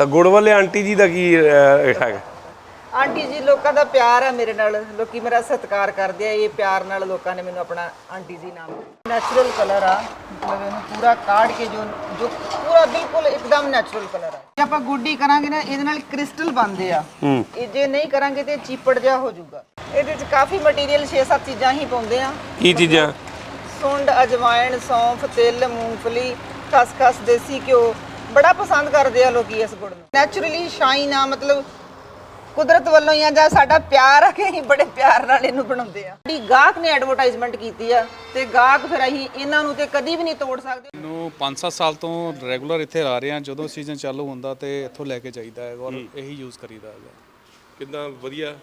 ਤਾਂ ਗੁੜ ਵਾਲੇ ਆਂਟੀ ਜੀ ਦਾ ਕੀ ਅਹ, ਹੈਗਾ? ਆਂਟੀ ਜੀ ਲੋਕਾਂ ਦਾ ਪਿਆਰ ਹੈ ਮੇਰੇ ਨਾਲ। ਲੋਕੀ ਮੇਰਾ ਸਤਿਕਾਰ ਕਰਦੇ ਆ ਇਹ ਪਿਆਰ ਨਾਲ ਲੋਕਾਂ ਨੇ ਮੈਨੂੰ ਆਪਣਾ ਆਂਟੀ ਜੀ ਨਾਮ ਨੈਚੁਰਲ ਕਲਰ ਆ। ਮਤਲਬ ਇਹਨੂੰ ਪੂਰਾ ਕਾੜ ਕੇ ਜੋ ਜੋ ਪੂਰਾ ਬਿਲਕੁਲ ਇੱਕਦਮ ਨੈਚੁਰਲ ਕਲਰ ਆ। ਜੇ ਆਪਾਂ ਗੁੱਡੀ ਕਰਾਂਗੇ ਨਾ ਇਹਦੇ ਨਾਲ ਕ੍ਰਿਸਟਲ ਬਣਦੇ ਆ। ਹੂੰ। ਇਹ ਜੇ ਨਹੀਂ ਕਰਾਂਗੇ ਤੇ ਚੀਪੜ ਜਾ ਹੋ ਜਾਊਗਾ। ਇਹਦੇ ਵਿੱਚ ਕਾਫੀ ਮਟੀਰੀਅਲ 6-7 ਚੀਜ਼ਾਂ ਹੀ ਪਾਉਂਦੇ ਆ। ਕੀ ਚੀਜ਼ਾਂ? ਸੁੰਡ ਅਜਵਾਇਣ ਸੌਂਫ ਤਿਲ ਮੂੰਗਫਲੀ ਖਸਖਸ ਦੇਸੀ ਘਿਓ। ਬੜਾ ਪਸੰਦ ਕਰਦੇ ਆ ਲੋਕੀ ਇਸ ਗੁੜ ਨੂੰ। ਨੈਚੁਰਲੀ ਸ਼ਾਈਨ ਆ ਮਤਲਬ ਕੁਦਰਤ ਵੱਲੋਂ ਹੀ ਆ ਜਾਂ ਸਾਡਾ ਪਿਆਰ ਆ ਕਿ ਅਸੀਂ ਬੜੇ ਪਿਆਰ ਨਾਲ ਇਹਨੂੰ ਬਣਾਉਂਦੇ ਆ। ਸਾਡੀ ਗਾਹਕ ਨੇ ਐਡਵਰਟਾਈਜ਼ਮੈਂਟ ਕੀਤੀ ਆ ਤੇ ਗਾਹਕ ਫਿਰ ਅਸੀਂ ਇਹਨਾਂ ਨੂੰ ਤੇ ਕਦੀ ਵੀ ਨਹੀਂ ਤੋੜ ਸਕਦੇ। ਨੂੰ 5-7 ਸਾਲ ਤੋਂ ਰੈਗੂਲਰ ਇੱਥੇ ਆ ਰਹੇ ਹਾਂ ਜਦੋਂ ਸੀਜ਼ਨ ਚਾਲੂ ਹੁੰਦਾ ਤੇ ਇੱਥੋਂ ਲੈ ਕੇ ਜਾਈਦਾ ਹੈ ਔਰ ਇਹੀ ਯੂਜ਼ ਕਰੀਦਾ ਹੈਗਾ। ਕਿੰਨਾ ਵਧੀਆ?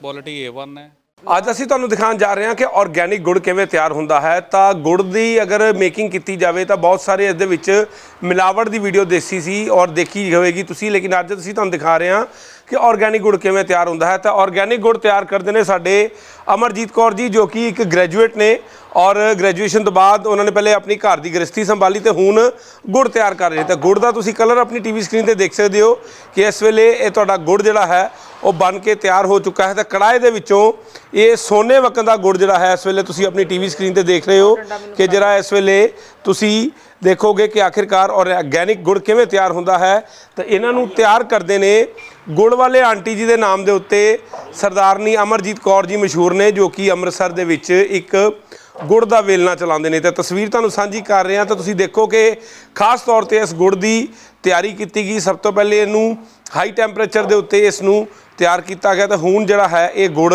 ਕੁਆਲਿਟੀ A1 ਹੈ। ਅੱਜ ਅਸੀਂ ਤੁਹਾਨੂੰ ਦਿਖਾਉਣ ਜਾ ਰਹੇ ਹਾਂ ਕਿ ਆਰਗੇਨਿਕ ਗੁੜ ਕਿਵੇਂ ਤਿਆਰ ਹੁੰਦਾ ਹੈ। ਤਾਂ ਗੁੜ ਦੀ ਅਗਰ ਮੇਕਿੰਗ ਕੀਤੀ ਜਾਵੇ ਤਾਂ ਬਹੁਤ ਸਾਰੇ ਇਸ ਦੇ ਵਿੱਚ ਮਿਲਾਵਟ ਦੀ ਵੀਡੀਓ ਦੇਸੀ ਸੀ ਔਰ ਦੇਖੀ ਹੋਵੇਗੀ ਤੁਸੀਂ, ਲੇਕਿਨ ਅੱਜ ਅਸੀਂ ਤੁਹਾਨੂੰ ਦਿਖਾ ਰਹੇ ਹਾਂ ਕਿ ਆਰਗੇਨਿਕ ਗੁੜ ਕਿਵੇਂ ਤਿਆਰ ਹੁੰਦਾ ਹੈ। ਤਾਂ ਆਰਗੇਨਿਕ ਗੁੜ ਤਿਆਰ ਕਰਦੇ ਨੇ ਸਾਡੇ ਅਮਰਜੀਤ ਕੌਰ ਜੀ, ਜੋ ਕਿ ਇੱਕ ਗ੍ਰੈਜੂਏਟ ਨੇ ਔਰ ਗ੍ਰੈਜੂਏਸ਼ਨ ਤੋਂ ਬਾਅਦ ਉਹਨਾਂ ਨੇ ਪਹਿਲੇ ਆਪਣੀ ਘਰ ਦੀ ਗ੍ਰਸਤੀ ਸੰਭਾਲੀ ਤੇ ਹੁਣ ਗੁੜ ਤਿਆਰ ਕਰ ਰਹੇ ਨੇ। ਤਾਂ ਗੁੜ ਦਾ ਤੁਸੀਂ ਕਲਰ ਆਪਣੀ ਟੀਵੀ ਸਕਰੀਨ ਤੇ ਦੇਖ ਸਕਦੇ ਹੋ ਕਿ ਇਸ ਵੇਲੇ ਇਹ ਤੁਹਾਡਾ ਗੁੜ ਜਿਹੜਾ ਹੈ ਉਹ ਬਣ ਕੇ ਤਿਆਰ ਹੋ ਚੁੱਕਾ ਹੈ ਤਾਂ ਕੜਾਏ ਦੇ ਵਿੱਚੋਂ ਇਹ ਸੋਨੇ ਵਕਨ ਦਾ ਗੁੜ ਜਿਹੜਾ ਹੈ, ਇਸ ਵੇਲੇ ਤੁਸੀਂ ਆਪਣੀ ਟੀਵੀ ਸਕਰੀਨ ਤੇ ਦੇਖ ਰਹੇ ਹੋ ਕਿ ਜਿਹੜਾ ਇਸ ਵੇਲੇ ਤੁਸੀਂ ਦੇਖੋਗੇ ਕਿ ਆਖਿਰਕਾਰ ਆਰਗੈਨਿਕ ਗੁੜ ਕਿਵੇਂ ਤਿਆਰ ਹੁੰਦਾ ਹੈ। ਤਾਂ ਇਹਨਾਂ ਨੂੰ ਤਿਆਰ ਕਰਦੇ ਨੇ ਗੁੜ ਵਾਲੇ ਆਂਟੀ ਜੀ ਦੇ ਨਾਮ ਦੇ ਉੱਤੇ ਸਰਦਾਰਨੀ ਅਮਰਜੀਤ ਕੌਰ ਜੀ ਮਸ਼ਹੂਰ ਨੇ, ਜੋ ਕਿ ਅੰਮ੍ਰਿਤਸਰ ਦੇ ਵਿੱਚ ਇੱਕ ਗੁੜ ਦਾ ਵੇਲਣਾ ਚਲਾਉਂਦੇ ਨੇ। ਤੇ ਤਸਵੀਰ ਤੁਹਾਨੂੰ ਸਾਂਝੀ ਕਰ ਰਹੇ ਹਾਂ ਤਾਂ ਤੁਸੀਂ ਦੇਖੋ ਕਿ ਖਾਸ ਤੌਰ ਤੇ ਇਸ ਗੁੜ ਦੀ ਤਿਆਰੀ ਕੀਤੀ ਗਈ। ਸਭ ਤੋਂ ਪਹਿਲੇ ਇਹਨੂੰ ਹਾਈ ਟੈਂਪਰੇਚਰ ਦੇ ਉੱਤੇ ਇਸ ਨੂੰ ਤਿਆਰ ਕੀਤਾ ਗਿਆ ਤਾਂ ਹੁਣ ਜਿਹੜਾ ਹੈ ਇਹ ਗੁੜ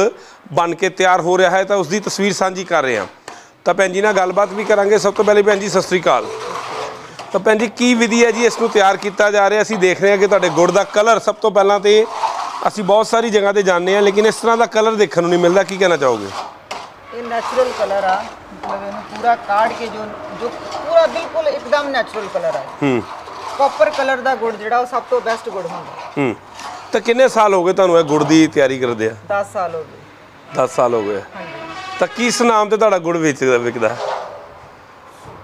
ਬਣ ਕੇ ਤਿਆਰ ਹੋ ਰਿਹਾ ਹੈ ਤਾਂ ਉਸ ਦੀ ਤਸਵੀਰ ਸਾਂਝੀ ਕਰ ਰਹੇ ਹਾਂ। ਤਾਂ ਭੈਣ ਜੀ ਨਾਲ ਗੱਲਬਾਤ ਵੀ ਕਰਾਂਗੇ। ਸਭ ਤੋਂ ਪਹਿਲੇ ਭੈਣ ਜੀ ਸਤਿ ਸ੍ਰੀ ਅਕਾਲ। ਤਾਂ ਭੈਣ ਜੀ ਕੀ ਵਿਧੀ ਹੈ ਜੀ ਇਸ ਨੂੰ ਤਿਆਰ ਕੀਤਾ ਜਾ ਰਿਹਾ? ਅਸੀਂ ਦੇਖ ਰਹੇ ਹਾਂ ਕਿ ਤੁਹਾਡੇ ਗੁੜ ਦਾ ਕਲਰ ਸਭ ਤੋਂ ਪਹਿਲਾਂ ਤੇ ਅਸੀਂ ਬਹੁਤ ਸਾਰੀ ਜਗ੍ਹਾ ਤੇ ਜਾਂਦੇ ਹਾਂ ਲੇਕਿਨ ਇਸ ਤਰ੍ਹਾਂ ਦਾ ਕਲਰ ਦੇਖਣ ਨੂੰ ਨਹੀਂ ਮਿਲਦਾ। ਕੀ ਕਹਿਣਾ ਚਾਹੋਗੇ? ਇਹ ਨੈਚੁਰਲ ਕਲਰ ਆ। ਮਤਲਬ ਇਹਨੂੰ ਪੂਰਾ ਕਾੜ ਕੇ ਜੋ ਜੋ ਪੂਰਾ ਬਿਲਕੁਲ ਇੱਕਦਮ ਨੈਚੁਰਲ ਕਲਰ ਆ। ਹੂੰ। ਕਾਪਰ ਕਲਰ ਦਾ ਗੁੜ ਜਿਹੜਾ ਉਹ ਸਭ ਤੋਂ ਬੈਸਟ ਗੁੜ ਹੁੰਦਾ। ਹੂੰ। ਤਾਂ ਕਿੰਨੇ ਸਾਲ ਹੋ ਗਏ ਤੁਹਾਨੂੰ ਇਹ ਗੁੜ ਦੀ ਤਿਆਰੀ ਕਰਦੇ ਆ? 10 ਸਾਲ ਹੋ ਗਏ। 10 ਸਾਲ ਹੋ ਗਏ। ਹਾਂਜੀ। ਤਾਂ ਕਿਸ ਨਾਮ ਤੇ ਤੁਹਾਡਾ ਗੁੜ ਵੇਚਦਾ ਵਿਕਦਾ?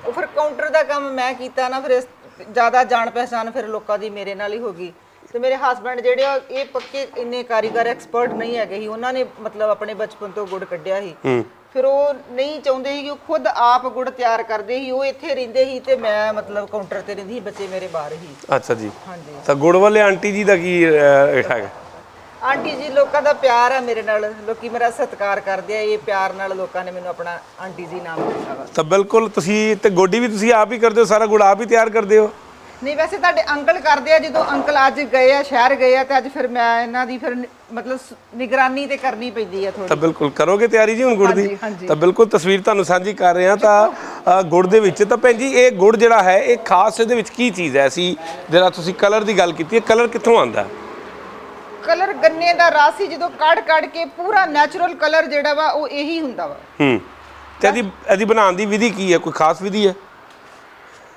ਉਹ ਫਿਰ ਕਾਊਂਟਰ ਦਾ ਕੰਮ ਮੈਂ ਕੀਤਾ ਨਾ ਫਿਰ ਇਸ ਜ਼ਿਆਦਾ ਜਾਣ ਪਹਿਚਾਨ ਫਿਰ ਲੋਕਾਂ ਦੀ ਮੇਰੇ ਨਾਲ ਹੀ ਹੋ ਗਈ। ਤੇ ਮੇਰੇ ਹਸਬੰਡ ਜਿਹੜੇ ਆ ਇਹ ਪੱਕੇ ਇੰਨੇ ਕਾਰੀਗਰ ਐਕਸਪਰਟ ਨਹੀਂ ਹੈਗੇ ਸੀ। ਉਹਨਾਂ ਨੇ ਮਤਲਬ ਆਪਣੇ ਬਚਪਨ ਤੋਂ ਗੁੜ ਕੱਢਿਆ ਸੀ। ਹੂੰ। ਫਿਰ ਉਹ ਨਹੀਂ ਚਾਹੁੰਦੇ ਸੀ ਕਿ ਉਹ ਖੁਦ ਆਪ ਗੁੜ ਤਿਆਰ ਕਰਦੇ ਸੀ। ਉਹ ਇੱਥੇ ਰਹਿੰਦੇ ਸੀ ਤੇ ਮੈਂ ਮਤਲਬ ਕਾਊਂਟਰ ਤੇ ਰਹਿੰਦੀ ਸੀ ਬੱਚੇ ਮੇਰੇ ਬਾਹਰ ਹੀ ਅੱਛਾ ਜੀ। ਹਾਂਜੀ। ਤਾਂ ਗੁੜ ਵਾਲੇ ਆਂਟੀ ਜੀ ਦਾ ਕੀ ਅਹ, ਹੈਗਾ? ਆਂਟੀ ਜੀ ਲੋਕਾਂ ਦਾ ਪਿਆਰ ਆ ਮੇਰੇ ਨਾਲ। ਲੋਕੀ ਮੇਰਾ ਸਤਿਕਾਰ ਕਰਦੇ ਆ। ਇਹ ਪਿਆਰ ਨਾਲ ਲੋਕਾਂ ਨੇ ਮੈਨੂੰ ਆਪਣਾ ਆਂਟੀ ਜੀ ਨਾਮ ਦਿੱਤਾ ਵਾ। ਤਾਂ ਬਿਲਕੁਲ ਤੁਸੀਂ ਤੇ ਗੋਡੀ ਵੀ ਤੁਸੀਂ ਆਪ ਹੀ ਕਰਦੇ ਹੋ ਸਾਰਾ ਗੁੜ ਆਪ ਹੀ ਤਿਆਰ ਕਰਦੇ ਹੋ? ਨਹੀਂ ਵੈਸੇ ਤੁਹਾਡੇ ਅੰਕਲ ਕਰਦੇ ਆ ਜਦੋਂ ਅੰਕਲ ਅੱਜ ਗਏ ਆ ਸ਼ਹਿਰ ਗਏ ਆ ਤੇ ਅੱਜ ਫਿਰ ਮੈਂ ਇਹਨਾਂ ਦੀ ਫਿਰ ਨ- ਮਤਲਬ ਸ- ਨਿਗਰਾਨੀ ਤੇ ਕਰਨੀ ਪੈਂਦੀ ਆ ਥੋੜੀ ਤਾਂ ਬਿਲਕੁਲ ਕਰੋਗੇ ਤਿਆਰੀ ਜੀ ਹੁਣ ਗੁੜ ਦੀ? ਹਾਂਜੀ, ਹਾਂਜੀ। ਤਾਂ ਬਿਲਕੁਲ ਤਸਵੀਰ ਤੁਹਾਨੂੰ ਸਾਂਝੀ ਕਰ ਰਹੇ ਹਾਂ ਤਾਂ ਅ, ਗੁੜ ਦੇ ਵਿੱਚ। ਤਾਂ ਭੈਣ ਜੀ ਇਹ ਗੁੜ ਜਿਹੜਾ ਹੈ ਇਹ ਖਾਸ ਇਹਦੇ ਵਿੱਚ ਕੀ ਚੀਜ਼ ਹੈ? ਅਸੀਂ ਜਿਹੜਾ ਤੁਸੀਂ ਕਲਰ ਦੀ ਗੱਲ ਕੀਤੀ ਹੈ ਕਲਰ ਕਿੱਥੋਂ ਆਉਂਦਾ? ਕਲਰ ਗੰਨੇ ਦਾ ਰਸ ਹੀ ਜਦੋਂ ਕੱਢ ਕੱਢ ਕੇ ਪੂਰਾ ਨੈਚੁਰਲ ਕਲਰ ਜਿਹੜਾ ਵਾ ਉਹ ਇਹੀ ਹੁੰਦਾ ਵਾ। ਹੂੰ। ਤੇ ਇਹਦੀ ਇਹਦੀ ਬਣਾਉਣ ਦੀ ਵਿਧੀ ਕੀ ਹੈ? ਕੋਈ ਖਾਸ ਵਿਧੀ ਹੈ?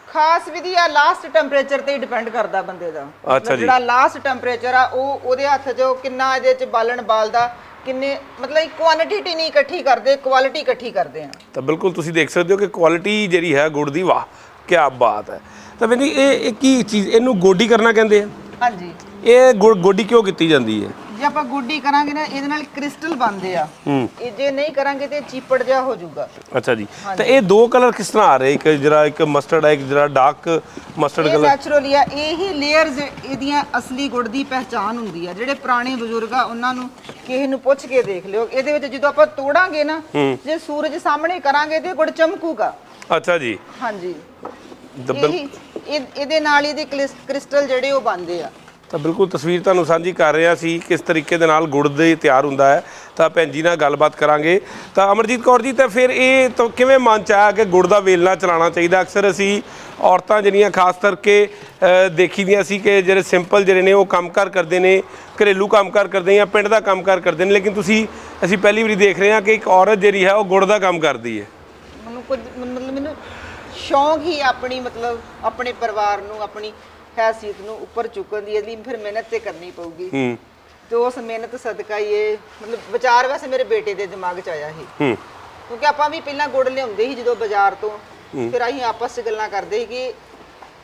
ਖਾਸ ਵਿਧੀ ਆ ਲਾਸਟ ਟੈਂਪਰੇਚਰ ਤੇ ਡਿਪੈਂਡ ਕਰਦਾ ਬੰਦੇ ਦਾ। ਅੱਛਾ ਮਤਲਬ ਜੀ। ਜਿਹੜਾ ਲਾਸਟ ਟੈਂਪਰੇਚਰ ਆ ਉਹ ਉਹਦੇ ਹੱਥ 'ਚ ਉਹ ਕਿੰਨਾ ਇਹਦੇ 'ਚ ਬਾਲਣ ਬਾਲਦਾ ਕਿੰਨੇ ਮਤਲਬ ਕੁਆਂਟੀਟੀ ਨਹੀਂ ਇਕੱਠੀ ਕਰਦੇ ਕੁਆਲਿਟੀ ਇਕੱਠੀ ਕਰਦੇ ਆ। ਤਾਂ ਬਿਲਕੁਲ ਤੁਸੀਂ ਦੇਖ ਸਕਦੇ ਹੋ ਕਿ ਕੁਆਲਿਟੀ ਜਿਹੜੀ ਹੈ ਗੁੜ ਦੀ ਵਾਹ ਕੀ ਬਾਤ ਹੈ। ਤਾਂ ਜੀ ਇਹ ਇਹ ਕੀ ਚੀਜ਼ ਇਹਨੂੰ ਗੋਡੀ ਕਰਨਾ ਕਹਿੰਦੇ ਆ? ਹਾਂਜੀ। ਇਹ ਗੁੜ ਗੋਡੀ ਕਿਉਂ ਕੀਤੀ ਜਾਂਦੀ ਹੈ? ਜੇ ਆਪਾਂ ਗੁੱਡੀ ਕਰਾਂਗੇ ਨਾ ਇਹਦੇ ਨਾਲ ਕ੍ਰਿਸਟਲ ਬਣਦੇ ਆ। ਹੂੰ। ਇਹ ਜੇ ਨਹੀਂ ਕਰਾਂਗੇ ਤੇ ਚੀਪੜ ਜਾ ਹੋ ਜਾਊਗਾ। ਅੱਛਾ ਜੀ। ਤਾਂ ਇਹ ਦੋ ਕਲਰ ਕਿਸ ਤਰ੍ਹਾਂ ਆ ਰਹੇ? ਇੱਕ ਜਿਹੜਾ ਇੱਕ ਮਸਟਰਡ ਹੈ ਇੱਕ ਜਿਹੜਾ ਡਾਰਕ ਮਸਟਰਡ ਇਹ ਕਲਰ ਨੈਚੁਰਲੀ ਆ। ਇਹੀ ਲੇਅਰਸ ਇਹਦੀਆਂ ਅਸਲੀ ਗੁੜ ਦੀ ਪਹਿਚਾਨ ਹੁੰਦੀ ਆ। ਜਿਹੜੇ ਪੁਰਾਣੇ ਬਜ਼ੁਰਗ ਆ ਉਹਨਾਂ ਨੂੰ ਕਿਸੇ ਨੂੰ ਪੁੱਛ ਕੇ ਦੇਖ ਲਿਓ। ਇਹਦੇ ਵਿੱਚ ਜਦੋਂ ਆਪਾਂ ਤੋੜਾਂਗੇ ਨਾ ਜੇ ਸੂਰਜ ਸਾਹਮਣੇ ਕਰਾਂਗੇ ਤੇ ਗੁੜ ਚਮਕੂਗਾ। ਅੱਛਾ ਜੀ। ਹਾਂਜੀ। ਤਾਂ ਬਿਲ- ਇਹੀ ਇਹ- ਇਹਦੇ ਨਾਲ ਹੀ ਇਹਦੇ ਕ੍ਰਿਸ- ਕ੍ਰਿਸਟਲ ਜਿਹੜੇ ਉਹ ਬਣਦੇ ਆ। ਤਾਂ ਬਿਲਕੁਲ ਤਸਵੀਰ ਤੁਹਾਨੂੰ ਸਾਂਝੀ ਕਰ ਰਿਹਾ ਸੀ ਕਿਸ ਤਰੀਕੇ ਦੇ ਨਾਲ ਗੁੜ ਦੇ ਤਿਆਰ ਹੁੰਦਾ ਹੈ। ਤਾਂ ਭੈਣ ਜੀ ਨਾਲ ਗੱਲਬਾਤ ਕਰਾਂਗੇ। ਤਾਂ ਅਮਰਜੀਤ ਕੌਰ ਜੀ ਤਾਂ ਫਿਰ ਇਹ ਤਾਂ ਕਿਵੇਂ ਮਨ ਚ ਆਇਆ ਕਿ ਗੁੜ ਦਾ ਵੇਲਣਾ ਚਲਾਉਣਾ ਚਾਹੀਦਾ? ਅਕਸਰ ਅਸੀਂ ਔਰਤਾਂ ਜਿਹੜੀਆਂ ਖਾਸ ਕਰਕੇ ਅ, ਦੇਖੀਦੀਆਂ ਸੀ ਕਿ ਜਿਹੜੇ ਸਿੰਪਲ ਜਿਹੜੇ ਨੇ ਉਹ ਕੰਮਕਾਰ ਕਰਦੇ ਨੇ ਘਰੇਲੂ ਕੰਮਕਾਰ ਕਰਦੇ ਜਾਂ ਪਿੰਡ ਦਾ ਕੰਮਕਾਰ ਕਰਦੇ ਨੇ। ਲੇਕਿਨ ਤੁਸੀਂ ਅਸੀਂ ਪਹਿਲੀ ਵਾਰੀ ਦੇਖ ਰਹੇ ਹਾਂ ਕਿ ਇੱਕ ਔਰਤ ਜਿਹੜੀ ਹੈ ਉਹ ਗੁੜ ਦਾ ਕੰਮ ਕਰਦੀ ਹੈ। ਮੈਨੂੰ ਕੁਝ ਮਤਲਬ ਮੈਨੂੰ ਸ਼ੌਂਕ ਹੀ ਆਪਣੀ ਮਤਲਬ ਆਪਣੇ ਪਰਿਵਾਰ ਨੂੰ ਆਪਣੀ ਹੈਸੀਅਤ ਨੂੰ ਉੱਪਰ ਚੁੱਕਣ ਦੀ ਇਹਦੀ ਫਿਰ ਮਿਹਨਤ ਤੇ ਕਰਨੀ ਪਊਗੀ। ਹੂੰ। ਤੇ ਉਸ ਮਿਹਨਤ ਸਦਕਾ ਹੀ ਇਹ ਮਤਲਬ ਵਿਚਾਰ ਵੈਸੇ ਮੇਰੇ ਬੇਟੇ ਦੇ ਦਿਮਾਗ 'ਚ ਆਇਆ ਸੀ। ਹੂੰ। ਕਿਉਂਕਿ ਆਪਾਂ ਵੀ ਪਹਿਲਾਂ ਗੁੜ ਲਿਆਉਂਦੇ ਸੀ ਜਦੋਂ ਬਾਜ਼ਾਰ ਤੋਂ। ਫਿਰ ਅਸੀਂ ਆਪਸ 'ਚ ਗੱਲਾਂ ਕਰਦੇ ਸੀ ਕਿ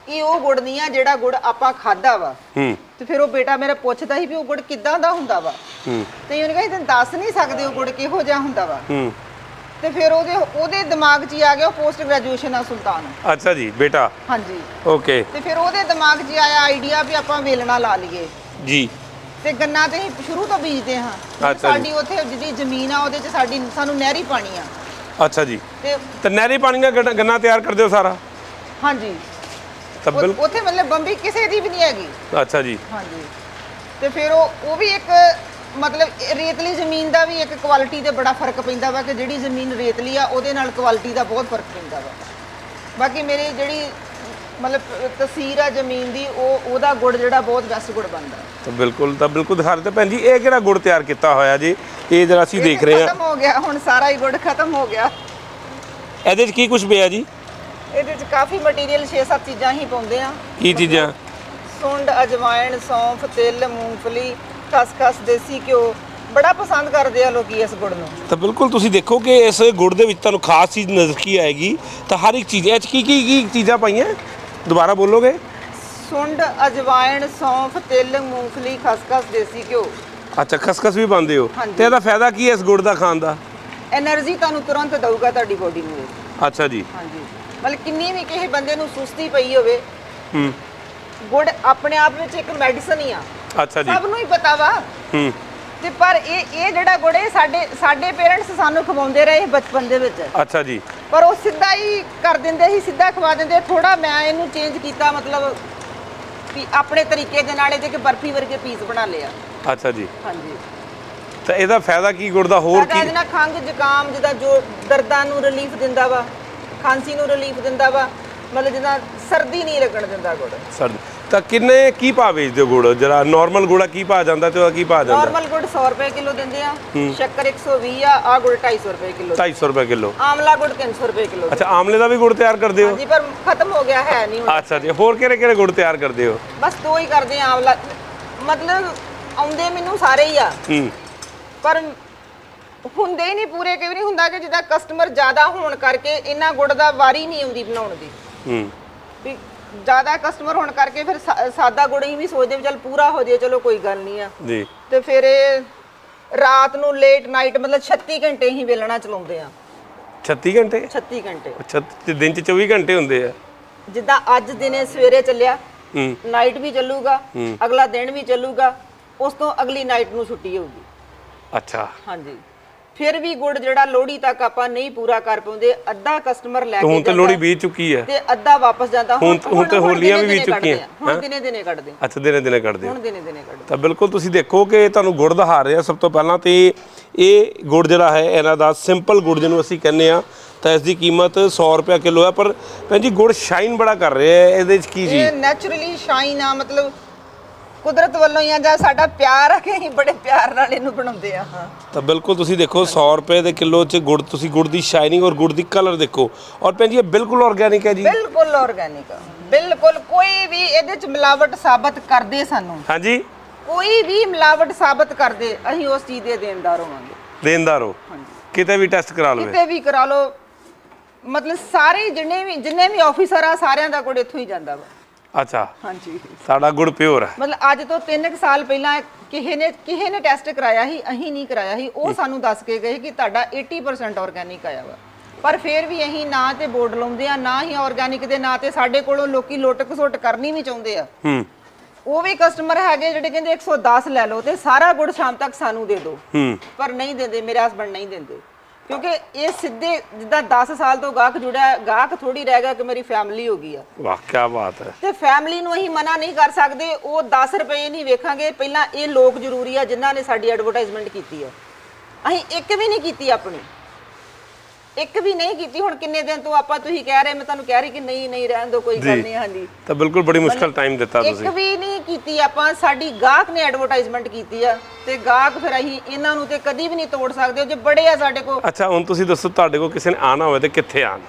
ਇਹ ਉਹ ਗੁੜ ਨਹੀਂ ਆ ਜਿਹੜਾ ਗੁੜ ਆਪਾਂ ਖਾਦਾ ਵਾ। ਹੂੰ। ਤੇ ਫਿਰ ਉਹ ਬੇਟਾ ਮੇਰਾ ਪੁੱਛਦਾ ਸੀ ਵੀ ਉਹ ਗੁੜ ਕਿੱਦਾਂ ਦਾ ਹੁੰਦਾ ਵਾ। ਹੂੰ। ਤੇ ਉਹਨੇ ਕਿਹਾ ਤੈਨੂੰ ਦੱਸ ਨਹੀਂ ਸਕਦੇ ਉਹ ਗੁੜ ਕਿਹੋ ਜਿਹਾ ਹੁੰਦਾ ਵਾ? ਹੂੰ। ਤੇ ਫਿਰ ਉਹਦੇ ਉਹਦੇ ਦਿਮਾਗ 'ਚ ਹੀ ਆ ਗਿਆ ਉਹ ਪੋਸਟ ਗ੍ਰੈਜੂਏਸ਼ਨ ਆ ਸੁਲਤਾਨ। ਅੱਛਾ ਜੀ ਬੇਟਾ। ਹਾਂਜੀ। ਓਕੇ ਤੇ ਫਿਰ ਉਹਦੇ ਦਿਮਾਗ 'ਚ ਹੀ ਆਇਆ ਆਈਡੀਆ ਵੀ ਆਪਾਂ ਵੇਲਣਾ ਲਾ ਲਈਏ। ਜੀ। ਤੇ ਗੰਨਾ ਤੇ ਅਸੀਂ ਸ਼ੁਰੂ ਤੋਂ ਬੀਜਦੇ ਹਾਂ। ਅੱਛਾ ਜੀ। ਸਾਡੀ ਉੱਥੇ ਜਿਹੜੀ ਜ਼ਮੀਨ ਆ ਉਹਦੇ 'ਚ ਸਾਡੀ ਸਾਨੂੰ ਨਹਿਰੀ ਪਾਣੀ ਆ। ਅੱਛਾ ਜੀ। ਤੇ ਤੇ ਨਹਿਰੀ ਪਾਣੀ ਨਾਲ ਗੰਨਾ- ਗੰਨਾ ਤਿਆਰ ਕਰਦੇ ਹੋ ਸਾਰਾ? ਹਾਂਜੀ। ਤਾਂ ਉਹ- ਉੱਥੇ ਮਤਲਬ ਬੰਬੀ ਕਿਸੇ ਦੀ ਵੀ ਨਹੀਂ ਹੈਗੀ। ਅੱਛਾ ਜੀ। ਹਾਂਜੀ। ਤੇ ਫਿਰ ਉਹ ਉਹ ਵੀ ਇੱਕ ਮਤਲਬ ਇਹ ਰੇਤਲੀ ਜ਼ਮੀਨ ਦਾ ਵੀ ਇੱਕ ਕੁਆਲਿਟੀ ਤੇ ਬੜਾ ਫ਼ਰਕ ਪੈਂਦਾ ਵਾ ਕਿ ਜਿਹੜੀ ਜ਼ਮੀਨ ਰੇਤਲੀ ਆ ਉਹਦੇ ਨਾਲ ਕੁਆਲਿਟੀ ਦਾ ਬਹੁਤ ਫ਼ਰਕ ਪੈਂਦਾ ਵਾ। ਬਾਕੀ ਮੇਰੀ ਜਿਹੜੀ ਮਤਲਬ ਤਸਵੀਰ ਆ ਜ਼ਮੀਨ ਦੀ ਉਹ ਉਹਦਾ ਗੁੜ ਜਿਹੜਾ ਬਹੁਤ ਬੈਸਟ ਗੁੜ ਬਣਦਾ। ਤਾਂ ਬਿਲਕੁਲ ਤਾਂ ਬਿਲਕੁਲ ਦਿਖਾ ਰਹੇ ਤਾਂ ਭੈਣ ਜੀ ਇਹ ਕਿਹੜਾ ਗੁੜ ਤਿਆਰ ਕੀਤਾ ਹੋਇਆ ਜੀ? ਇਹ ਜਿਹੜਾ ਅਸੀਂ ਦੇਖ ਰਹੇ ਹਾਂ। ਖਤਮ ਹੋ ਗਿਆ ਹੁਣ ਸਾਰਾ ਹੀ ਗੁੜ ਖਤਮ ਹੋ ਗਿਆ। ਇਹਦੇ 'ਚ ਕੀ ਕੁਝ ਪਿਆ ਜੀ? ਇਹਦੇ ਚ ਕਾਫੀ ਮਟੀਰੀਅਲ 6-7 ਚੀਜ਼ਾਂ ਹੀ ਪਾਉਂਦੇ ਆ। ਕੀ ਚੀਜ਼ਾਂ? ਸੁੰਡ ਅਜਵਾਇਣ ਸੌਂਫ ਤਿਲ ਮੂੰਗਫਲੀ ਖਸਖਸ ਦੇਸੀ ਘਿਓ ਬੜਾ ਪਸੰਦ ਕਰਦੇ ਆ ਲੋਕੀ ਇਸ ਗੁੜ ਨੂੰ। ਤਾਂ ਬਿਲਕੁਲ ਤੁਸੀਂ ਦੇਖੋ ਕਿ ਇਸ ਗੁੜ ਦੇ ਵਿੱਚ ਤੁਹਾਨੂੰ ਖਾਸ ਚੀਜ਼ ਨਜ਼ਰ ਕੀ ਆਏਗੀ ਤਾਂ ਹਰ ਇੱਕ ਚੀਜ਼ ਇਹ 'ਚ ਕੀ ਕੀ ਕੀ ਚੀਜ਼ਾਂ ਪਾਈਆਂ? ਦੁਬਾਰਾ ਬੋਲੋਗੇ? ਸੁੰਡ ਅਜਵਾਇਣ ਸੌਂਫ ਤਿਲ ਮੂੰਗਫਲੀ ਖਸਖਸ ਦੇਸੀ ਘਿਓ। ਅੱਛਾ ਖਸਖਸ ਵੀ ਪਾਉਂਦੇ ਹੋ? ਹਾਂਜੀ। ਤੇ ਇਹਦਾ ਫਾਇਦਾ ਕੀ ਹੈ ਇਸ ਗੁੜ ਦਾ ਖਾਣ ਦਾ? એનર્ਜੀ ਤੁਹਾਨੂੰ ਤੁਰੰਤ ਦਊਗਾ ਤੁਹਾਡੀ ਬੋਡੀ ਨੂੰ। ਇਹ। ਅੱਛਾ ਜੀ। ਹਾਂਜੀ। ਮਤਲਬ ਕਿੰਨੀ ਵੀ ਕਿਸੇ ਬੰਦੇ ਨੂੰ ਸੁਸਤੀ ਪਈ ਹੋਵੇ ਹੂੰ। ਗੁੜ ਆਪਣੇ ਆਪ ਵਿੱਚ ਇੱਕ ਮੈਡੀਸਨ ਹੀ ਆ। ਅੱਛਾ ਜੀ। ਸਭ ਨੂੰ ਹੀ ਪਤਾ ਵਾ। ਹੂੰ। ਤੇ ਪਰ ਇਹ ਇਹ ਜਿਹੜਾ ਗੁੜ ਇਹ ਸਾਡੇ ਸਾਡੇ ਪੇਰੈਂਟਸ ਸਾਨੂੰ ਖਵਾਉਂਦੇ ਰਹੇ ਬਚਪਨ ਦੇ ਵਿੱਚ। ਅੱਛਾ ਜੀ। ਪਰ ਉਹ ਸਿੱਧਾ ਹੀ ਕਰ ਦਿੰਦੇ ਸੀ ਸਿੱਧਾ ਖਵਾ ਦਿੰਦੇ। ਥੋੜਾ ਮੈਂ ਇਹਨੂੰ ਚੇਂਜ ਕੀਤਾ ਮਤਲਬ ਵੀ ਆਪਣੇ ਤਰੀਕੇ ਦੇ ਨਾਲ ਇਹਦੇ ਕਿ ਬਰਫੀ ਵਰਗੇ ਪੀਸ ਬਣਾ ਲਿਆ ਅੱਛਾ ਜੀ। ਹਾਂਜੀ। ਤਾਂ ਇਹਦਾ ਫਾਇਦਾ ਕੀ ਗੁੜ ਦਾ? ਹੋਰ ਕੀ? ਇਹਦੇ ਨਾਲ ਖੰਘ ਜ਼ੁਕਾਮ ਜਿਹਦਾ ਜੋ ਦਰਦਾਂ ਨੂੰ ਰਿਲੀਫ ਦਿੰਦਾ ਵਾ ਖਾਂਸੀ ਨੂੰ ਰਿਲੀਫ ਦਿੰਦਾ ਵਾ ਮਤਲਬ ਜਿਹਦਾ ਸਰਦੀ ਨਹੀਂ ਲੱਗਣ ਦਿੰਦਾ ਗੁੜ। ਸਰਦ ਤਾਂ ਕਿੰਨੇ ਕੀ ਭਾਅ ਵੇਚਦੇ ਹੋ ਗੁੜ? ਜਿਹੜਾ ਨਾਰਮਲ ਗੁੜਾ ਕੀ ਭਾਅ ਜਾਂਦਾ ਤੇ ਉਹਦਾ ਕੀ ਭਾਅ ਜਾਂਦਾ? ਨਾਰਮਲ ਗੁੜ 100 ਰੁਪਏ ਕਿਲੋ ਦਿੰਦੇ ਆ ਸ਼ੱਕਰ 120 ਆ ਆ ਗੁੜ 250 ਰੁਪਏ ਕਿਲੋ 250 ਰੁਪਏ ਕਿਲੋ। ਆਮਲਾ ਗੁੜ 300 ਰੁਪਏ ਕਿਲੋ ਅੱਛਾ ਆਮਲੇ ਦਾ ਵੀ ਗੁੜ ਤਿਆਰ ਕਰਦੇ ਹੋ? ਹਾਂਜੀ ਪਰ ਖਤਮ ਹੋ ਗਿਆ ਹੈ ਨਹੀਂ ਹੁਣ। ਅੱਛਾ ਜੀ ਹੋਰ ਕਿਹੜੇ ਕਿਹੜੇ ਗੁੜ ਤਿਆਰ ਕਰਦੇ ਹੋ? ਬਸ ਦੋ ਹੀ ਕਰਦੇ ਆ ਆਮਲਾ। ਮਤਲਬ ਆਉਂਦੇ ਮੈਨੂੰ ਸਾਰੇ ਹੀ ਆ। ਹੂੰ। ਪਰ ਹੁੰਦੇ ਹੀ ਨਹੀਂ ਪੂਰੇ ਕਈ ਵਾਰੀ ਹੁੰਦਾ ਕਿ ਜਿੱਦਾਂ ਕਸਟਮਰ ਜ਼ਿਆਦਾ ਹੋਣ ਕਰਕੇ ਇਹਨਾਂ ਗੁੜ ਦਾ ਵਾਰੀ ਨਹੀਂ ਆਉਂਦੀ ਬਣਾਉਣ ਦੀ। ਹੂੰ। ਵੀ ਜ਼ਿਆਦਾ ਕਸਟਮਰ ਹੋਣ ਕਰਕੇ ਫਿਰ ਸਾ- ਸਾਦਾ ਗੁੜ ਹੀ ਵੀ ਸੋਚਦੇ ਵੀ ਚੱਲ ਪੂਰਾ ਹੋ ਜੇ ਚਲੋ ਕੋਈ ਗੱਲ ਨਹੀਂ ਆ। ਜੀ। ਤੇ ਫਿਰ ਇਹ ਰਾਤ ਨੂੰ ਲੇਟ ਨਾਈਟ ਮਤਲਬ 36 ਘੰਟੇ ਹੀ ਵੇਲਣਾ ਚਲਾਉਂਦੇ ਆ। 36 ਘੰਟੇ? 36 ਘੰਟੇ। ਅੱਛਾ ਤੇ ਦਿਨ ਚ 24 ਘੰਟੇ ਹੁੰਦੇ ਆ? ਜਿੱਦਾਂ ਅੱਜ ਦਿਨੇ ਸਵੇਰੇ ਚੱਲਿਆ ਹੂੰ। ਨਾਈਟ ਵੀ ਚੱਲੂਗਾ ਅਗਲਾ ਦਿਨ ਵੀ ਚੱਲੂਗਾ ਉਸ ਤੋਂ ਅਗਲੀ ਨਾਈਟ ਨੂੰ ਛੁੱਟੀ ਹੋਊਗੀ। ਅੱਛਾ। ਹਾਂਜੀ। ਫਿਰ ਵੀ ਗੁੜ ਜਿਹੜਾ ਲੋਹੜੀ ਤੱਕ ਆਪਾਂ ਨਹੀਂ ਪੂਰਾ ਕਰ ਪਾਉਂਦੇ ਅੱਧਾ ਕਸਟਮਰ ਲੈ ਕੇ ਹੁਣ ਤੇ ਲੋੜੀ ਬੀਤ ਚੁੱਕੀ ਹੈ। ਤੇ ਅੱਧਾ ਵਾਪਸ ਜਾਂਦਾ। ਹੁਣ- ਹੁਣ ਤੇ ਹੋਲੀਆਂ ਵੀ ਬੀਤ ਚੁੱਕੀਆਂ। ਹੁਣ ਦਿਨੇ ਦਿਨੇ ਕੱਢਦੇ ਅੱਛਾ ਦਿਨੇ ਦਿਨੇ ਕੱਢਦੇ ਹੁਣ ਦਿਨੇ ਦਿਨੇ ਕੱਢਦੇ ਤਾਂ ਬਿਲਕੁਲ ਤੁਸੀਂ ਦੇਖੋ ਕਿ ਤੁਹਾਨੂੰ ਗੁੜ ਦਿਖਾ ਰਹੇ ਆ ਸਭ ਤੋਂ ਪਹਿਲਾਂ ਤੇ ਇਹ ਗੁੜ ਜਿਹੜਾ ਹੈ ਇਹਨਾਂ ਦਾ ਸਿੰਪਲ ਗੁੜ ਜਿਹਨੂੰ ਅਸੀਂ ਕਹਿੰਦੇ ਆ ਤਾਂ ਇਸ ਦੀ ਕੀਮਤ 100 ਰੁਪਏ ਕਿਲੋ ਹੈ। ਪਰ ਭੈਣ ਜੀ ਗੁੜ ਸ਼ਾਈਨ ਬੜਾ ਕਰ ਰਿਹਾ ਹੈ। ਇਹਦੇ ਚ ਕੀ ਜੀ ਇਹ ਨੈਚੁਰਲੀ ਸ਼ਾਈਨ ਆ ਮਤਲਬ ਕੁਦਰਤ ਵੱਲੋਂ ਹੀ ਆ ਜਾਂ ਸਾਡਾ ਪਿਆਰ ਆ ਕਿ ਅਸੀਂ ਬੜੇ ਪਿਆਰ ਨਾਲ ਇਹਨੂੰ ਬਣਾਉਂਦੇ ਆ? ਹਾਂ। ਤਾਂ ਬਿਲਕੁਲ ਤੁਸੀਂ ਦੇਖੋ 100 ਰੁਪਏ ਦੇ ਕਿਲੋ ਚ ਗੁੜ ਤੁਸੀਂ ਗੁੜ ਦੀ ਸ਼ਾਈਨਿੰਗ ਔਰ ਗੁੜ ਦੀ ਕਲਰ ਦੇਖੋ। ਔਰ ਭੈਣ ਜੀ ਇਹ ਬਿਲਕੁਲ ਆਰਗੇਨਿਕ ਹੈ ਜੀ। ਬਿਲਕੁਲ ਆਰਗੈਨਿਕ ਬਿਲਕੁਲ ਕੋਈ ਵੀ ਇਹਦੇ ਚ ਮਿਲਾਵਟ ਸਾਬਤ ਕਰਦੇ ਸਾਨੂੰ। ਹਾਂਜੀ। ਕੋਈ ਵੀ ਮਿਲਾਵਟ ਸਾਬਤ ਕਰਦੇ ਅਸੀਂ ਉਸ ਚੀਜ਼ ਦੇ ਦੇਣਦਾਰ ਹੋਵਾਂਗੇ। ਦੇਣਦਾਰ ਹੋ। ਕਿਤੇ ਵੀ ਟੈਸਟ ਕਰਾ ਲਵੇ। ਕਿਤੇ ਵੀ ਕਰਾ ਲਓ। ਮਤਲਬ ਸਾਰੇ ਜਿੰਨੇ ਵੀ ਜਿੰਨੇ ਵੀ ਆਫੀਸਰ ਆ ਸਾਰਿਆਂ ਦਾ ਕੋਲ ਇੱਥੋਂ ਹੀ ਜਾਂਦਾ ਵਾ। ਅੱਛਾ। ਹਾਂਜੀ। ਸਾਡਾ ਗੁੜ ਪਿਓਰ ਹੈ। ਮਤਲਬ ਅੱਜ ਤੋਂ 3 ਸਾਲ ਪਹਿਲਾਂ ਕਿਸੇ ਨੇ ਕਿਸੇ ਨੇ ਟੈਸਟ ਕਰਾਇਆ ਸੀ ਅਸੀਂ ਨਹੀਂ ਕਰਾਇਆ ਸੀ। ਉਹ ਸਾਨੂੰ ਦੱਸ ਕੇ ਗਏ ਕਿ ਤੁਹਾਡਾ 80% ਆਰਗੈਨਿਕ ਆਇਆ ਵਾ। ਪਰ ਫਿਰ ਵੀ ਅਸੀਂ ਨਾ ਤੇ ਬੋਰਡ ਲਾਉਂਦੇ ਆ ਨਾ ਹੀ ਆਰਗੈਨਿਕ ਦੇ ਨਾਂ ਤੇ ਸਾਡੇ ਕੋਲੋਂ ਲੋਕੀ ਲੁੱਟ ਖਸੁੱਟ ਕਰਨੀ ਵੀ ਚਾਹੁੰਦੇ ਆ। ਹੂੰ। ਉਹ ਵੀ ਕਸਟਮਰ ਹੈਗੇ ਜਿਹੜੇ ਕਹਿੰਦੇ 110 ਲੈ ਲਓ ਤੇ ਸਾਰਾ ਗੁੜ ਸ਼ਾਮ ਤੱਕ ਸਾਨੂੰ ਦੇ ਦਿਓ। ਹੂੰ। ਪਰ ਨਹੀਂ ਦਿੰਦੇ ਮੇਰੇ ਹਸਬੰਡ ਨਹੀਂ ਦਿੰਦੇ। ਕਿਉਂਕਿ ਇਹ ਸਿੱਧੇ ਜਿੱਦਾਂ 10 ਸਾਲ ਤੋਂ ਗਾਹਕ ਜੁੜਿਆ ਗਾਹਕ ਥੋੜੀ ਰਹਿ ਗਿਆ ਕਿ ਮੇਰੀ ਫੈਮਿਲੀ ਹੋ ਗਈ ਆ। ਵਾਹ ਕੀ ਬਾਤ ਹੈ। ਤੇ ਫੈਮਿਲੀ ਨੂੰ ਅਸੀਂ ਮਨਾ ਨਹੀਂ ਕਰ ਸਕਦੇ ਉਹ 10 ਰੁਪਏ ਨਹੀਂ ਵੇਖਾਂਗੇ। ਪਹਿਲਾਂ ਇਹ ਲੋਕ ਜ਼ਰੂਰੀ ਆ ਜਿਨ੍ਹਾਂ ਨੇ ਸਾਡੀ ਐਡਵਰਟਾਈਜ਼ਮੈਂਟ ਕੀਤੀ ਆ। ਅਸੀਂ ਇੱਕ ਵੀ ਨਹੀਂ ਕੀਤੀ ਆਪਣੀ। ਇੱਕ ਵੀ ਨਹੀਂ ਕੀਤੀ ਹੁਣ ਕਿੰਨੇ ਦਿਨ ਤੋਂ ਆਪਾਂ ਤੁਸੀਂ ਕਹਿ ਰਹੇ ਮੈਂ ਤੁਹਾਨੂੰ ਕਹਿ ਰਹੀ ਕਿ ਨਹੀਂ ਨਹੀਂ ਰਹਿਣ ਦਿਓ ਕੋਈ ਗੱਲ। ਨਹੀਂ ਹਾਂਜੀ। ਤਾਂ ਬਿਲਕੁਲ ਬੜੀ ਮੁਸ਼ਕਲ ਟਾਈਮ ਦਿੱਤਾ ਇੱਕ ਤੁਸੀਂ ਵੀ ਨਹੀਂ ਕੀਤੀ ਆਪਾਂ ਸਾਡੀ ਗਾਹਕ ਨੇ ਐਡਵਰਟਾਈਜ਼ਮੈਂਟ ਕੀਤੀ ਆ ਤੇ ਗਾਹਕ ਫਿਰ ਅਸੀਂ ਇਹਨਾਂ ਨੂੰ ਤੇ ਕਦੀ ਵੀ ਨਹੀਂ ਤੋੜ ਸਕਦੇ ਜੇ ਬੜੇ ਆ ਸਾਡੇ ਕੋਲ। ਅੱਛਾ ਹੁਣ ਤੁਸੀਂ ਦੱਸੋ ਤੁਹਾਡੇ ਕੋਲ ਕਿਸੇ ਨੇ ਆਣਾ ਹੋਵੇ ਤੇ ਕਿੱਥੇ ਆਣ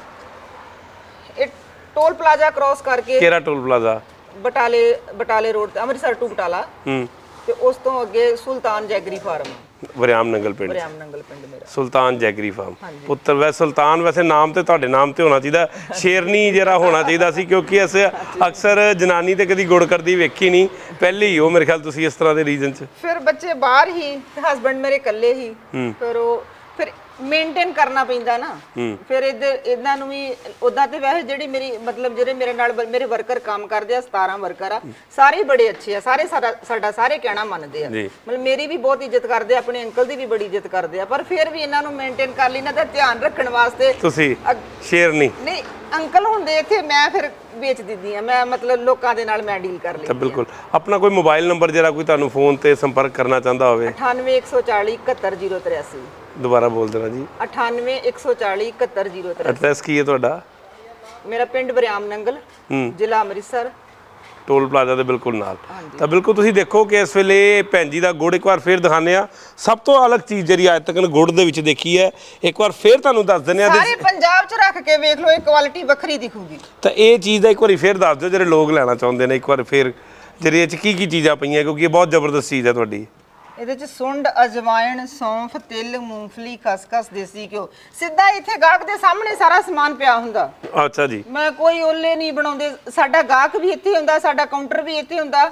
ਇਹ ਟੋਲ ਪਲਾਜ਼ਾ ਕ੍ਰਾਸ ਕਰਕੇ ਕਿਹੜਾ ਟੋਲ ਪਲਾਜ਼ਾ? ਬਟਾਲੇ ਬਟਾਲੇ ਰੋਡ ਤੇ ਅੰਮ੍ਰਿਤਸਰ ਟੂ ਬਟਾਲਾ। ਹੂੰ। ਤੇ ਉਸ ਤੋਂ ਅੱਗੇ ਸੁਲਤਾਨ ਜੈਗਰੀ ਫਾਰਮ ਵਰਿਆਮ ਨੰਗਲ ਪਿੰਡ ਬਰਿਆਮ ਨੰਗਲ ਪਿੰਡ ਮੇਰਾ। Sultan jaggery farm. ਪੁੱਤਰ ਵੈ ਸੁਲਤਾਨ ਵੈਸੇ ਨਾਮ ਤੇ ਤੁਹਾਡੇ ਨਾਮ ਤੇ ਹੋਣਾ ਚਾਹੀਦਾ। ਸ਼ੇਰਨੀ ਜਿਹੜਾ ਹੋਣਾ ਚਾਹੀਦਾ ਸੀ ਕਿਉਂਕਿ ਅਸੀਂ ਅਕਸਰ ਜਨਾਨੀ ਤੇ ਕਦੀ ਗੁੜ ਕਰਦੀ ਵੇਖੀ ਨਹੀਂ। ਪਹਿਲੀ ਹੀ ਹੋ ਮੇਰੇ ਖਿਆਲ ਤੁਸੀਂ ਇਸ ਤਰ੍ਹਾਂ ਦੇ ਰੀਜਨ 'ਚ। ਫਿਰ ਬੱਚੇ ਬਾਹਰ ਹੀ ਹਸਬੰਡ ਮੇਰੇ ਇਕੱਲੇ ਹੀ। ਫਿਰ ਉਹ ਮੇਨਟੇਨ ਕਰਨਾ ਪੈਂਦਾ ਨਾ। ਫਿਰ ਇਹਨਾਂ ਨੂੰ ਵੀ ਉਦਾਂ ਤੇ ਵੈਸੇ ਜਿਹੜੀ ਮੇਰੀ ਮਤਲਬ ਜਿਹੜੇ ਮੇਰੇ ਨਾਲ ਮੇਰੇ ਵਰਕਰ ਕੰਮ ਕਰਦੇ ਆ 17 ਵਰਕਰ ਆ ਸਾਰੇ ਬੜੇ ਅੱਛੇ ਆ। ਸਾਰੇ ਸਾਡਾ ਸਾਰੇ ਕਹਿਣਾ ਮੰਨਦੇ ਆ। ਮਤਲਬ ਮੇਰੀ ਵੀ ਬਹੁਤ ਇੱਜ਼ਤ ਕਰਦੇ ਆ ਆਪਣੇ ਅੰਕਲ ਦੀ ਵੀ ਬੜੀ ਇੱਜ਼ਤ ਕਰਦੇ ਆ। ਪਰ ਫਿਰ ਵੀ ਇਹਨਾਂ ਨੂੰ ਮੇਨਟੇਨ ਕਰ ਲਈ ਦਾ ਧਿਆਨ ਰੱਖਣ ਵਾਸਤੇ ਤੁਸੀਂ ਅਗ- ਸ਼ੇਰਨੀ ਨਹੀਂ। ਅੰਕਲ ਹੁੰਦੇ ਇੱਥੇ ਮੈਂ ਫਿਰ ਵੇਚ ਦਿੰਦੀ ਆ। ਮੈਂ ਮਤਲਬ ਲੋਕਾਂ ਦੇ ਨਾਲ ਮੈਂ ਡੀਲ ਕਰ ਲਈ ਤਾਂ ਬਿਲਕੁਲ। ਆਪਣਾ ਕੋਈ ਮੋਬਾਈਲ ਨੰਬਰ ਜਿਹੜਾ ਕੋਈ ਤੁਹਾਨੂੰ ਫੋਨ ਤੇ ਸੰਪਰਕ ਕਰਨਾ ਚਾਹੁੰਦਾ ਹੋਵੇ? 98140 71083 ਦੁਬਾਰਾ ਬੋਲ ਦੇਣਾ ਜੀ। 98140 71083 ਐਡਰੈਸ ਕੀ ਹੈ ਤੁਹਾਡਾ? ਮੇਰਾ ਪਿੰਡ ਬਰਿਆਮ ਨੰਗਲ ਜ਼ਿਲ੍ਹਾ ਅੰਮ੍ਰਿਤਸਰ। ਟੋਲ ਪਲਾਜ਼ਾ ਦੇ ਬਿਲਕੁਲ ਨਾਲ। ਤਾਂ ਬਿਲਕੁਲ ਤੁਸੀਂ ਦੇਖੋ ਕਿ ਇਸ ਵੇਲੇ ਭੈਣ ਜੀ ਦਾ ਗੁੜ ਇੱਕ ਵਾਰ ਫੇਰ ਦਿਖਾਉਂਦੇ ਆ ਸਭ ਤੋਂ ਅਲੱਗ ਚੀਜ਼ ਜਿਹੜੀ ਅੱਜ ਤੱਕ ਗੁੜ ਦੇ ਵਿੱਚ ਦੇਖੀ ਹੈ ਇੱਕ ਵਾਰ ਫੇਰ ਤੁਹਾਨੂੰ ਦੱਸ ਦਿੰਦੇ ਆ ਸਾਰੇ ਪੰਜਾਬ ਚ ਰੱਖ ਕੇ ਵੇਖ ਲਓ ਇਹ ਕੁਆਲਿਟੀ ਵੱਖਰੀ ਦਿਖੂਗੀ। ਤਾਂ ਇਹ ਚੀਜ਼ ਦਾ ਇੱਕ ਵਾਰੀ ਫੇਰ ਦੱਸ ਦਿਓ ਜਿਹੜੇ ਲੋਕ ਲੈਣਾ ਚਾਹੁੰਦੇ ਨੇ ਇੱਕ ਵਾਰ ਫੇਰ। ਜਿਹੜੇ ਇਹ ਚ ਕੀ ਕੀ ਚੀਜ਼ਾਂ ਪਈਆਂ ਕਿਉਂਕਿ ਇਹ ਬਹੁਤ ਜ਼ਬਰਦਸਤ ਚੀਜ਼ ਹੈ ਤੁਹਾਡੀ। ਇਹਦੇ ਚ ਸੁੰਡ ਅਜਵਾਇਣ ਸੌਂਫ ਤਿਲ ਮੂੰਗਫਲੀ ਖਸਖਸ ਦੇਸੀ ਘਿਓ। ਸਿੱਧਾ ਇੱਥੇ ਗਾਹਕ ਦੇ ਸਾਹਮਣੇ ਸਾਰਾ ਸਮਾਨ ਪਿਆ ਹੁੰਦਾ। ਅੱਛਾ ਜੀ। ਮੈਂ ਕੋਈ ਓਲੇ ਨਹੀਂ ਬਣਾਉਂਦੇ। ਸਾਡਾ ਗਾਹਕ ਵੀ ਇੱਥੇ ਹੁੰਦਾ ਸਾਡਾ ਕਾਊਂਟਰ ਵੀ ਇੱਥੇ ਹੁੰਦਾ।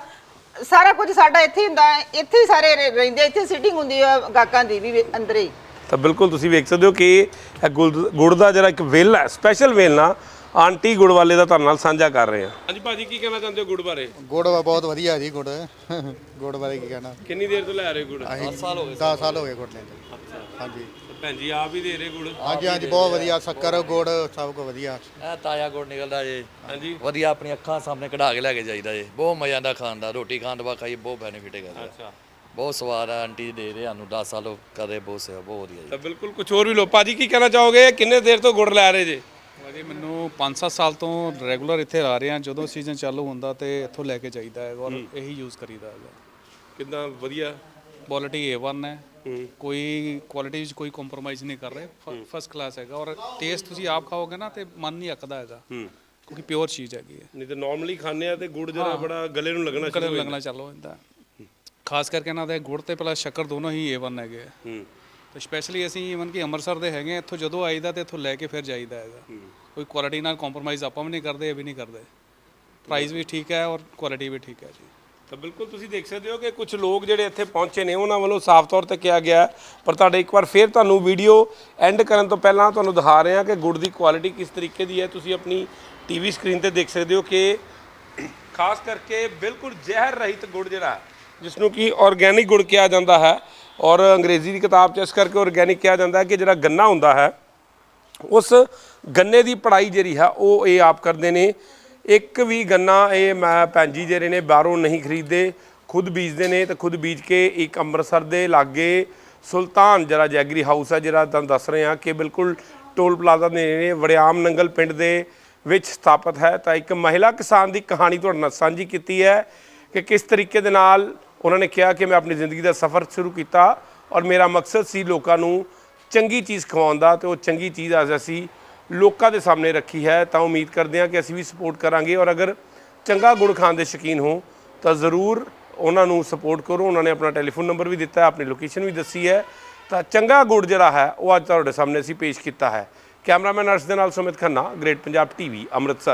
ਸਾਰਾ ਕੁਝ ਸਾਡਾ ਇੱਥੇ ਹੀ ਹੁੰਦਾ। ਇੱਥੇ ਹੀ ਸਾਰੇ ਰਹਿ- ਰਹਿੰਦੇ ਇੱਥੇ ਸਿਟਿੰਗ ਹੁੰਦੀ ਆ ਗਾਹਕਾਂ ਦੀ ਵੀ ਅੰਦਰੇ ਹੀ। ਤਾਂ ਬਿਲਕੁਲ ਤੁਸੀਂ ਵੇਖ ਸਕਦੇ ਹੋ ਕਿ ਇਹ ਗੁੜ ਗੁੜ ਦਾ ਜਿਹੜਾ ਇੱਕ ਵੇਲ ਹੈ ਸਪੈਸ਼ਲ ਵੇਲ ਨਾ ਆਂਟੀ ਗੁੜ ਵਾਲੇ ਦਾ ਤੁਹਾਡੇ ਨਾਲ ਸਾਂਝਾ ਕਰ ਰਹੇ ਹਾਂ। ਹਾਂਜੀ ਭਾਜੀ ਕੀ ਕਹਿਣਾ ਚਾਹੁੰਦੇ ਹੋ ਗੁੜ ਬਾਰੇ? ਗੁੜ ਵਾ ਬਹੁਤ ਵਧੀਆ ਜੀ ਗੁੜ। ਗੁੜ ਬਾਰੇ ਕੀ ਕਹਿਣਾ? ਕਿੰਨੀ ਦੇਰ ਤੋਂ ਲੈ ਰਹੇ ਗੁੜ? ਅਸੀਂ 10 ਸਾਲ ਹੋ ਗਏ 10 ਸਾਲ ਹੋ ਗਏ ਗੁੜ ਲੈਂਦੇ ਹਾਂਜੀ। ਭੈਣ ਜੀ ਆਪ ਹੀ ਦੇ ਰਹੇ ਗੁੜ? ਹਾਂਜੀ ਹਾਂਜੀ ਬਹੁਤ ਵਧੀਆ। ਸ਼ੱਕਰ ਗੁੜ ਸਭ ਕੁਝ ਵਧੀਆ। ਇਹ ਤਾਜ਼ਾ ਗੁੜ ਨਿਕਲਦਾ ਜੇ। ਹਾਂਜੀ। ਵਧੀਆ ਆਪਣੀ ਅੱਖਾਂ ਸਾਹਮਣੇ ਕਢਾ ਕੇ ਲੈ ਕੇ ਜਾਈਦਾ ਜੇ। ਬਹੁਤ ਮਜ਼ਾ ਆਉਂਦਾ ਖਾਣ ਦਾ। ਰੋਟੀ ਖਾਣ ਦਾ ਵਾਕਈ ਬਹੁਤ ਬੈਨੀਫਿਟ ਹੈਗਾ। ਅੱਛਾ। ਬਹੁਤ ਸਵਾਦ ਆ ਆਂਟੀ ਦੇ ਰਹੇ ਸਾਨੂੰ 10 ਸਾਲ ਹੋ ਕਰੇ ਬਹੁਤ ਸੇਵਾ ਬਹੁਤ ਵਧੀਆ ਜੀ। ਤਾਂ ਬਿਲਕੁਲ ਕੁਝ ਹੋਰ ਵੀ ਲੋ ਭਾਜੀ ਕੀ ਕਹਿਣਾ ਚਾਹੋਗੇ? ਕਿੰਨੇ ਦੇਰ ਤੋਂ ਗੁੜ ਲੈ ਰਹੇ ਜੇ? ਭਾਜੀ ਮੈਨੂੰ 5-7 ਸਾਲ ਤੋਂ ਰੈਗੂਲਰ ਇੱਥੇ ਆ ਰਹੇ ਹਾਂ। ਜਦੋਂ ਸੀਜ਼ਨ ਚਾਲੂ ਹੁੰਦਾ ਤੇ ਇੱਥੋਂ ਲੈ ਕੇ ਜਾਈਦਾ ਹੈ ਔਰ ਇਹੀ ਯੂਜ਼ ਕਰੀਦਾ ਹੈਗਾ। ਕਿੰਨਾ ਵਧੀਆ? ਕੁਆਲਿਟੀ A1 ਹੈ। ਕੋਈ ਕੁਆਲਿਟੀ ਵਿੱਚ ਕੋਈ ਕੰਪਰੋਮਾਈਜ਼ ਨਹੀਂ ਕਰ ਰਹੇ। ਫਸਟ ਕਲਾਸ ਹੈਗਾ ਔਰ ਟੇਸਟ ਤੁਸੀਂ ਆਪ ਖਾਓਗੇ ਨਾ ਤੇ ਮਨ ਨਹੀਂ ਅੱਕਦਾ ਹੈਗਾ। ਕਿਉਂਕਿ ਪਿਓਰ ਚੀਜ਼ ਹੈਗੀ ਹੈ। ਨਹੀਂ ਤਾਂ ਨਾਰਮਲੀ ਖਾਂਦੇ ਆ ਤੇ ਗੁੜ ਜਿਹੜਾ ਬੜਾ ਗਲੇ ਨੂੰ ਲੱਗਣਾ ਕਲਰ ਲੱਗਣਾ ਚਾਲੂ ਖਾਸ ਕਰਕੇ ਇਹਨਾਂ ਦੇ ਗੁੜ ਤੇ ਪਲੱਸ ਸ਼ੱਕਰ ਦੋਨੋਂ ਹੀ A1 ਹੈਗੇ ਹੈ। ਹੂੰ। ਤੇ ਸਪੈਸ਼ਲੀ ਅਸੀਂ ਇਵਨ ਕਿ ਅੰਮ੍ਰਿਤਸਰ ਦੇ ਹੈਗੇ ਹਾਂ, ਇੱਥੋਂ ਜਦੋਂ ਆਈਦਾ ਤੇ ਇੱਥੋਂ ਲੈ ਕੇ ਫਿਰ ਜਾਈਦਾ ਹੈਗਾ। ਕੋਈ ਕੁਆਲਿਟੀ ਨਾਲ ਕੰਪਰੋਮਾਈਜ਼ ਆਪਾਂ ਵੀ ਨਹੀਂ ਕਰਦੇ ਇਹ ਵੀ ਨਹੀਂ ਕਰਦੇ। ਪ੍ਰਾਈਸ ਵੀ ਠੀਕ ਹੈ ਔਰ ਕੁਆਲਿਟੀ ਵੀ ਠੀਕ ਹੈ ਜੀ। ਤਾਂ ਬਿਲਕੁਲ ਤੁਸੀਂ ਦੇਖ ਸਕਦੇ ਹੋ ਕਿ ਕੁਝ ਲੋਕ ਜਿਹੜੇ ਇੱਥੇ ਪਹੁੰਚੇ ਨੇ ਉਹਨਾਂ ਵੱਲੋਂ ਸਾਫ਼ ਤੌਰ ਤੇ ਕਿਹਾ ਗਿਆ ਹੈ। ਪਰ ਤੁਹਾਡੇ ਇੱਕ ਵਾਰ ਫੇਰ ਤੁਹਾਨੂੰ ਵੀਡੀਓ ਐਂਡ ਕਰਨ ਤੋਂ ਪਹਿਲਾਂ ਤੁਹਾਨੂੰ ਦਿਖਾ ਰਹੇ ਹਾਂ ਕਿ ਗੁੜ ਦੀ ਕੁਆਲਿਟੀ ਕਿਸ ਤਰੀਕੇ ਦੀ ਹੈ। ਤੁਸੀਂ ਆਪਣੀ ਟੀਵੀ ਸਕਰੀਨ ਤੇ ਦੇਖ ਸਕਦੇ ਹੋ ਕਿ ਖਾਸ ਕਰਕੇ ਬਿਲਕੁਲ ਜ਼ਹਿਰ ਰਹਿਤ ਗੁੜ ਜਿਹੜਾ ਹੈ, ਜਿਸ ਨੂੰ ਕਿ ਆਰਗੇਨਿਕ ਗੁੜ ਕਿਹਾ ਜਾਂਦਾ ਹੈ। ਔਰ ਅੰਗਰੇਜ਼ੀ ਦੀ ਕਿਤਾਬ 'ਚ ਇਸ ਕਰਕੇ ਆਰਗੇਨਿਕ ਕਿਹਾ ਜਾਂਦਾ ਹੈ ਕਿ ਜਿਹੜਾ ਗੰਨਾ ਹੁੰਦਾ ਹੈ, ਉਸ ਗੰਨੇ ਦੀ ਪੜਾਈ ਜਿਹੜੀ ਹੈ, ਉਹ ਇਹ ਆਪ ਕਰਦੇ ਨੇ। ਇੱਕ ਵੀ ਗੰਨਾ ਇਹ ਮੈਂ ਭੈਣ ਜੀ ਜਿਹੜੇ ਨੇ ਬਾਹਰੋਂ ਨਹੀਂ ਖਰੀਦਦੇ, ਖੁਦ ਬੀਜਦੇ ਨੇ ਤੇ ਖੁਦ ਬੀਜ ਕੇ ਇੱਕ ਅੰਮ੍ਰਿਤਸਰ ਦੇ ਲਾਗੇ ਸੁਲਤਾਨ ਜਿਹੜਾ ਜੈਗਰੀ ਹਾਊਸ ਹੈ, ਜਿਹੜਾ ਤੁਹਾਨੂੰ ਦੱਸ ਰਹੇ ਹਾਂ ਕਿ ਬਿਲਕੁਲ ਟੋਲ ਪਲਾਜ਼ਾ ਦੇ ਨੇੜੇ ਵੜਿਆਮ ਨੰਗਲ ਪਿੰਡ ਦੇ ਵਿੱਚ ਸਥਾਪਿਤ ਹੈ। ਤਾਂ ਇੱਕ ਮਹਿਲਾ ਕਿਸਾਨ ਦੀ ਕਹਾਣੀ ਤੁਹਾਡੇ ਨਾਲ ਸਾਂਝੀ ਕੀਤੀ ਹੈ ਕਿ ਕਿਸ ਤਰੀਕੇ ਦੇ ਨਾਲ ਉਹਨਾਂ ਨੇ ਕਿਹਾ ਕਿ ਮੈਂ ਆਪਣੀ ਜ਼ਿੰਦਗੀ ਦਾ ਸਫ਼ਰ ਸ਼ੁਰੂ ਕੀਤਾ ਔਰ ਮੇਰਾ ਮਕਸਦ ਸੀ ਲੋਕਾਂ ਨੂੰ ਚੰਗੀ ਚੀਜ਼ ਖਵਾਉਣ ਦਾ ਤੇ ਉਹ ਚੰਗੀ ਚੀਜ਼ ਅੱਜ ਅਸੀਂ ਲੋਕਾਂ ਦੇ ਸਾਹਮਣੇ ਰੱਖੀ ਹੈ ਤਾਂ ਉਮੀਦ ਕਰਦੇ ਹਾਂ ਕਿ ਅਸੀਂ ਵੀ ਸਪੋਰਟ ਕਰਾਂਗੇ ਔਰ ਅਗਰ ਚੰਗਾ ਗੁੜ ਖਾਣ ਦੇ ਸ਼ੌਕੀਨ ਹੋ ਤਾਂ ਜ਼ਰੂਰ ਉਹਨਾਂ ਨੂੰ ਸਪੋਰਟ ਕਰੋ ਉਹਨਾਂ ਨੇ ਆਪਣਾ ਟੈਲੀਫੋਨ ਨੰਬਰ ਵੀ ਦਿੱਤਾ ਹੈ ਆਪਣੀ ਲੋਕੇਸ਼ਨ ਵੀ ਦੱਸੀ ਹੈ ਤਾਂ ਚੰਗਾ ਗੁੜ ਜਿਹੜਾ ਹੈ ਉਹ ਅੱਜ ਤੁਹਾਡੇ ਸਾਹਮਣੇ ਅਸੀਂ ਪੇਸ਼ ਕੀਤਾ ਹੈ ਕੈਮਰਾਮੈਨ ਅਰਸ਼ ਦੇ ਨਾਲ ਸੁਮਿਤ ਖੰਨਾ ਗ੍ਰੇਟ ਪੰਜਾਬ ਟੀਵੀ ਅੰਮ੍ਰਿਤਸਰ